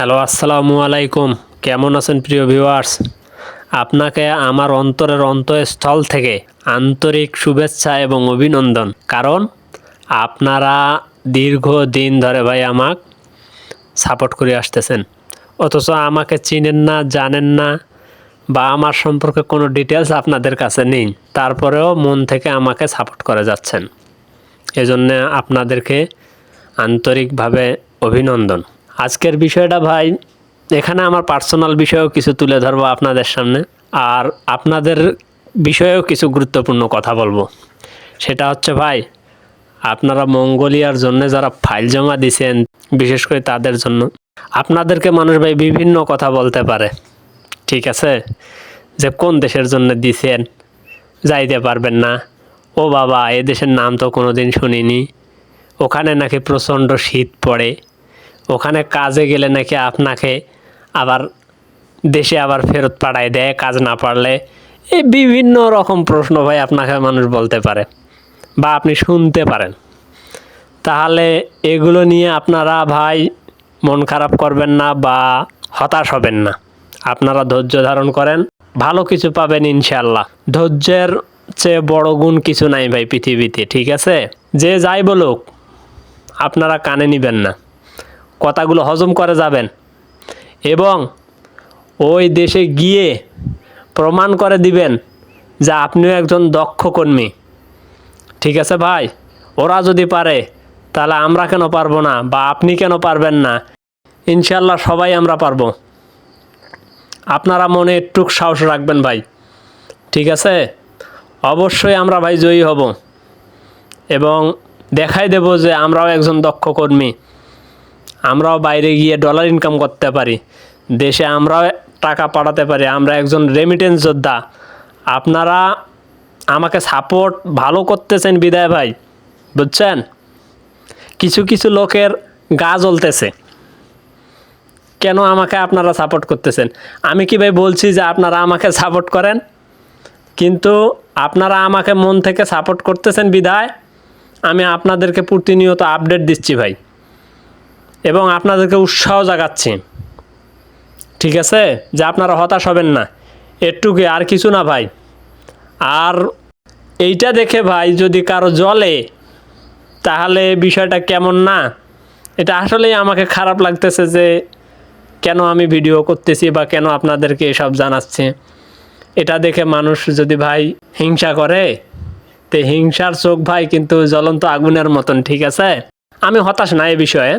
Hello, আসসালামু আলাইকুম। কেমন আছেন প্রিয় ভিউয়ার্স? আপনাকে আমার অন্তরের অন্তঃস্থল থেকে আন্তরিক শুভেচ্ছা এবং অভিনন্দন। কারণ আপনারা দীর্ঘ দিন ধরে ভাই আমাক সাপোর্ট করে আসতেছেন। অথচ আমাকে চিনেন না, জানেন না, বা আমার সম্পর্কে কোনো ডিটেলস আপনাদের কাছে নেই। তারপরেও মন থেকে আমাকে সাপোর্ট করে যাচ্ছেন। এজন্য আপনাদেরকে আন্তরিকভাবে অভিনন্দন। আজকের বিষয়টা ভাই, এখানে আমার পার্সোনাল বিষয়েও কিছু তুলে ধরবো আপনাদের সামনে। আর আপনাদের বিষয়েও কিছু গুরুত্বপূর্ণ কথা বলব। সেটা হচ্ছে ভাই, আপনারা মঙ্গোলিয়ার জন্য যারা ফাইল জমা দিছেন, বিশেষ করে তাদের জন্য, আপনাদেরকে মানুষ ভাই বিভিন্ন কথা বলতে পারে। ঠিক আছে? যে কোন দেশের জন্য দিছেন, যাইতে পারবেন না। ও বাবা, এ দেশের নাম তো কোনো দিন শুনিনি। ওখানে নাকি প্রচণ্ড শীত পড়ে। ওখানে কাজে গেলে নাকি আপনাকে আবার দেশে আবার ফেরত পাঠায় দেয়, কাজ না পারলে। এই বিভিন্ন রকম প্রশ্ন ভাই আপনাকে মানুষ বলতে পারে বা আপনি শুনতে পারেন। তাহলে এগুলো নিয়ে আপনারা ভাই মন খারাপ করবেন না বা হতাশ হবেন না। আপনারা ধৈর্য ধারণ করেন, ভালো কিছু পাবেন ইনশাল্লাহ ধৈর্যের চেয়ে বড় গুণ কিছু নাই ভাই পৃথিবীতে, ঠিক আছে? যে যাই বলুক, আপনারা কানে নিবেন না। কথাগুলো হজম করে যাবেন। এবং ওই দেশে গিয়ে প্রমাণ করে দিবেন যে আপনিও একজন দক্ষ কর্মী। ঠিক আছে ভাই? ওরা যদি পারে, তাহলে আমরা কেন পারব না বা আপনি কেন পারবেন না? ইনশাল্লাহ সবাই আমরা পারব। আপনারা মনে একটু সাহস রাখবেন ভাই। ঠিক আছে? অবশ্যই আমরা ভাই জয়ী হব। এবং দেখাই দেব যে আমরাও একজন দক্ষ কর্মী। আমরাও বাইরে গিয়ে ডলার ইনকাম করতে পারি। দেশে আমরাও টাকা পাঠাতে পারি। আমরা একজন রেমিটেন্স যোদ্ধা। আপনারা আমাকে সাপোর্ট ভালো করতেছেন বিদায় ভাই, বুঝছেন? কিছু কিছু লোকের গা জ্বলতেছে। কেন আমাকে আপনারা সাপোর্ট করতেছেন? আমি কি ভাই বলছি যে আপনারা আমাকে সাপোর্ট করেন? কিন্তু আপনারা আমাকে মন থেকে সাপোর্ট করতেছেন বিদায়। আমি আপনাদেরকে প্রতিনিয়ত আপডেট দিচ্ছি ভাই। এবং আপনাদেরকে উৎসাহ জাগাচ্ছি। ঠিক আছে? যে আপনারা হতাশ হবেন না। একটুকি আর কিছু না ভাই। আর এইটা দেখে ভাই যদি কারও জলে তাহলে বিষয়টা কেমন না? এটা আসলেই আমাকে খারাপ লাগতেছে যে কেন আমি ভিডিও করতেছি বা কেন আপনাদেরকে এসব জানাচ্ছি। এটা দেখে মানুষ যদি ভাই হিংসা করে, তে হিংসার চোখ ভাই কিন্তু জ্বলন্ত আগুনের মতন, ঠিক আছে? আমি হতাশ না এ বিষয়ে।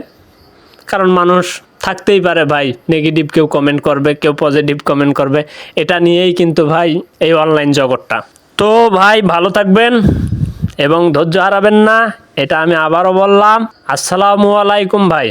কারণ মানুষ থাকতেই পারে ভাই। নেগেটিভ কেউ কমেন্ট করবে, কেউ পজিটিভ কমেন্ট করবে। এটা নিয়েই কিন্তু ভাই এই অনলাইন জগৎটা। তো ভাই ভালো থাকবেন এবং ধৈর্য হারাবেন না, এটা আমি আবারও বললাম। আসসালামু আলাইকুম ভাই।